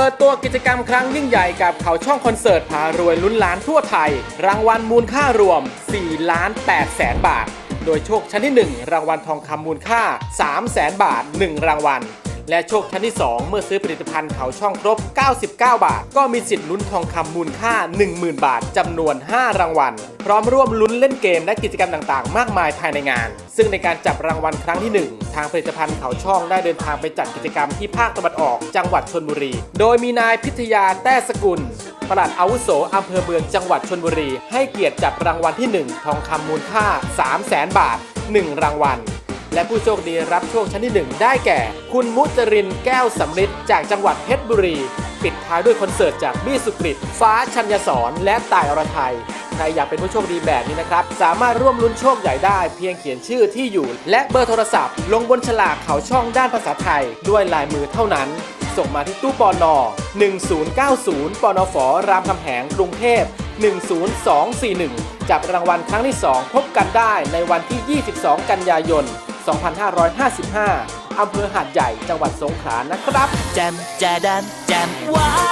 ปิดตัวกิจกรรมครั้งยิ่งใหญ่กับเขาช่องคอนเสิร์ตพารวยลุ้นล้านทั่วไทย รางวัลมูลค่ารวม 4 ล้าน8แสนบาท โดยโชคชั้นที่ 1 รางวัลทองคำมูลค่า3แสนบาท 1 รางวัล และโชคชั้นที่ 2 เมื่อซื้อผลิตภัณฑ์เขาช่องครบ 99 บาท ก็มีสิทธิ์ลุ้นทองคำมูลค่า 10,000 บาทจำนวน 5 รางวัล พร้อมร่วมลุ้นเล่นเกมและกิจกรรมต่างๆ มากมายภายในงาน ซึ่งในการจับรางวัลครั้งที่ 1 ทางผลิตภัณฑ์เขาช่องได้เดินทางไปจัดกิจกรรมที่ภาคตะวันออก จังหวัดชนบุรี โดยมีนายพิทยาแต้สกุลปลัดอาวุโสอำเภอเมืองจังหวัดชนบุรี ให้เกียรติจับรางวัลที่ 1 ทองคำมูลค่า 3 0 0แสนบาท 1 รางวัล และผู้โชคดีรับโชคชั้นที่ 1 ได้แก่ คุณมุจรินแก้วสำริดจากจังหวัดเพชรบุรี ปิดท้ายด้วยคอนเสิร์ตจากบี้สุกฤตฟ้าชัญญสอนและต่ายอรไทยใครอยากเป็นผู้โชคดีแบบนี้นะครับ สามารถร่วมลุ้นโชคใหญ่ได้เพียงเขียนชื่อที่อยู่ และเบอร์โทรศัพท์ ลงบนฉลากเขาช่องด้านภาษาไทย ด้วยลายมือเท่านั้น ส่งมาที่ตู้ปอนอ1090 ปอนอฝอรามคำแหงกรุงเทพ 10241 จับรางวัลครั้งที่ 2 พบกันได้ในวันที่ 22 กันยายน 2555 อำเภอหาดใหญ่ จังหวัดสงขลานะครับ แจมแจดันแจมว้า